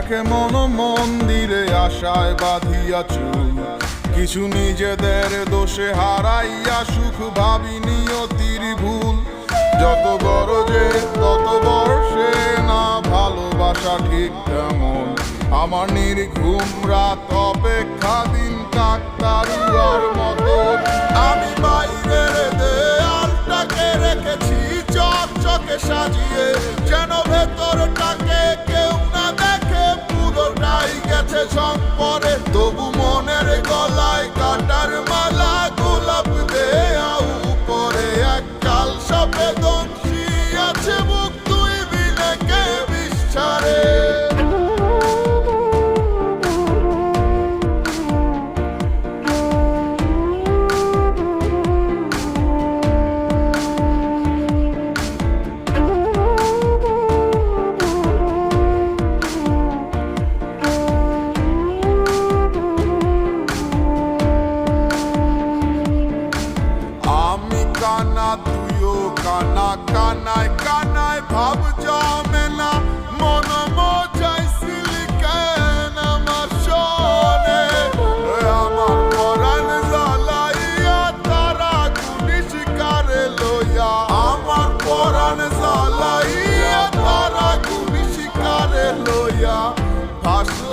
থাকে মন মন্দিরে আশায় বাঁধিয়া চুল। কিছু নিজেদের দোষে হারাইয়া সুখ ভাবি নিয়তির ভুল। যত বড় যে, তত বর্ষে না, ভালোবাসা ঠিক তেমন। আমার নির্ঘুম রাত অপেক্ষা দিন কাকতারুয়ার মতো। আমি বাইরের দেয়ালটাকে রেখেছি, চকচকে সাজিয়ে তুইও কানা কানায় কানায় ভাব জমে না মন মজাইছিলি কেন আমার শোনে। আমার পরাণ জ্বালাইয়া তারা গুলি শিকারে লইয়া। আমার পরাণ জ্বালাইয়া তারা গুলি শিকারে লইয়া। ভাসলাম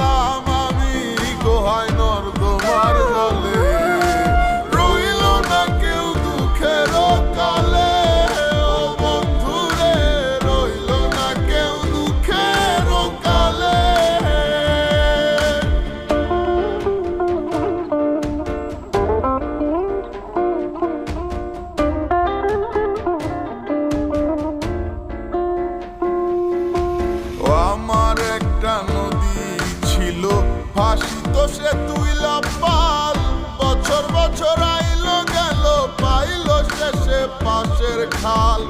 ভাসিত সে তুইলা পাল বছর বছর আইলো গেল, পাইলো শেষে পাশের খাল।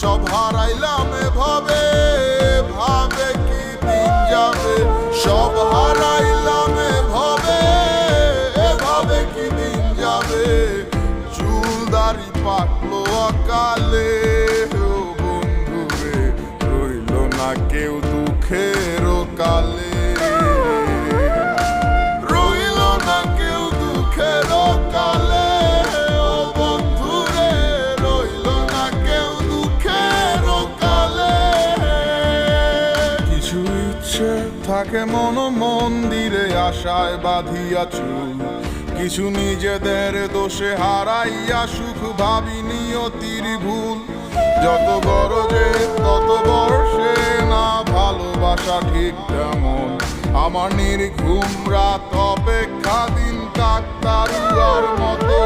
সব হারাইলাম এভাবে, ভাবে কি দিন যাবে? সব হারাইলাম এভাবে এভাবে কি দিন যাবে? চুল দাড়ি পাকলো অকালে, ও বন্ধু রে রইল না কেউ ইচ্ছে থাকে মন মন্দিরে আশায় বাঁধিয়া চুল। কিছু নিজেদের দোষে হারাইয়া সুখ ভাবি নিয়তির ভুল যত বড় যে, তত বর্ষে না, ভালোবাসা ঠিক তেমন। আমার নির্ঘুম রাত অপেক্ষা দিন কাকতারুয়ার মতো